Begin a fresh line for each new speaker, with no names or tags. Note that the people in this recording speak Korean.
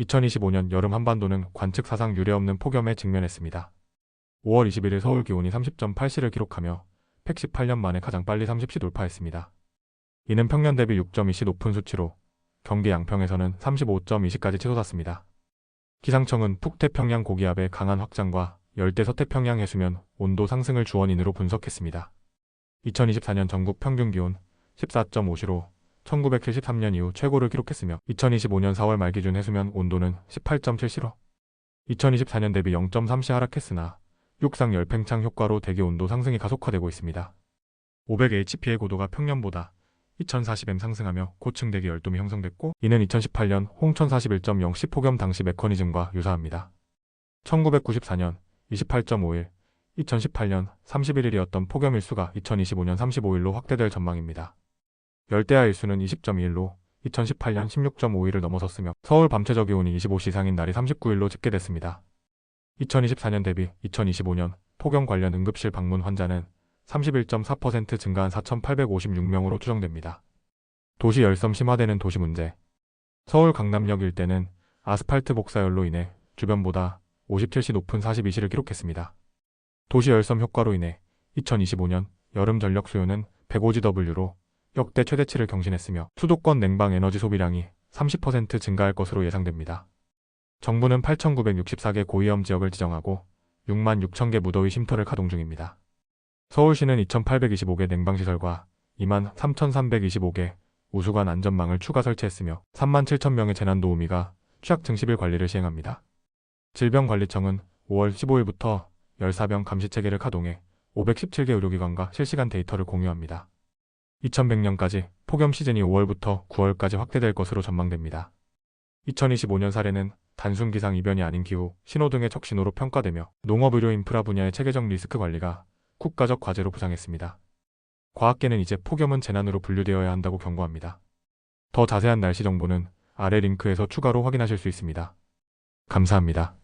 2025년 여름 한반도는 관측 사상 유례없는 폭염에 직면했습니다. 5월 21일 서울 기온이 30.8시를 기록하며 118년 만에 가장 빨리 30시 돌파했습니다. 이는 평년 대비 6.2시 높은 수치로 경기 양평에서는 35.2시까지 치솟았습니다. 기상청은 북태평양 고기압의 강한 확장과 열대 서태평양 해수면 온도 상승을 주원인으로 분석했습니다. 2024년 전국 평균 기온 14.5시로 1973년 이후 최고를 기록했으며 2025년 4월 말 기준 해수면 온도는 18.7시로 2024년 대비 0.3시 하락했으나 육상 열팽창 효과로 대기 온도 상승이 가속화되고 있습니다. 500HP의 고도가 평년보다 2040m 상승하며 고층 대기 열돔이 형성됐고 이는 2018년 홍천 41.0시 폭염 당시 메커니즘과 유사합니다. 1994년 28.5일, 2018년 31일이었던 폭염 일수가 2025년 35일로 확대될 전망입니다. 열대야 일수는 20.2일로 2018년 16.5일을 넘어섰으며 서울 밤 최저 기온이 25시 이상인 날이 39일로 집계됐습니다. 2024년 대비 2025년 폭염 관련 응급실 방문 환자는 31.4% 증가한 4,856명으로 추정됩니다. 도시 열섬 심화되는 도시 문제 서울 강남역 일대는 아스팔트 복사열로 인해 주변보다 57시 높은 42시를 기록했습니다. 도시 열섬 효과로 인해 2025년 여름 전력 수요는 105GW로 역대 최대치를 경신했으며 수도권 냉방 에너지 소비량이 30% 증가할 것으로 예상됩니다. 정부는 8,964개 고위험 지역을 지정하고 6만 6천 개 무더위 쉼터를 가동 중입니다. 서울시는 2,825개 냉방시설과 2만 3,325개 우수관 안전망을 추가 설치했으며 3만 7천 명의 재난도우미가 취약 증식을 관리를 시행합니다. 질병관리청은 5월 15일부터 열사병 감시체계를 가동해 517개 의료기관과 실시간 데이터를 공유합니다. 2100년까지 폭염 시즌이 5월부터 9월까지 확대될 것으로 전망됩니다. 2025년 사례는 단순 기상 이변이 아닌 기후, 신호 등의 척신호로 평가되며 농업 의료 인프라 분야의 체계적 리스크 관리가 국가적 과제로 부상했습니다. 과학계는 이제 폭염은 재난으로 분류되어야 한다고 경고합니다. 더 자세한 날씨 정보는 아래 링크에서 추가로 확인하실 수 있습니다. 감사합니다.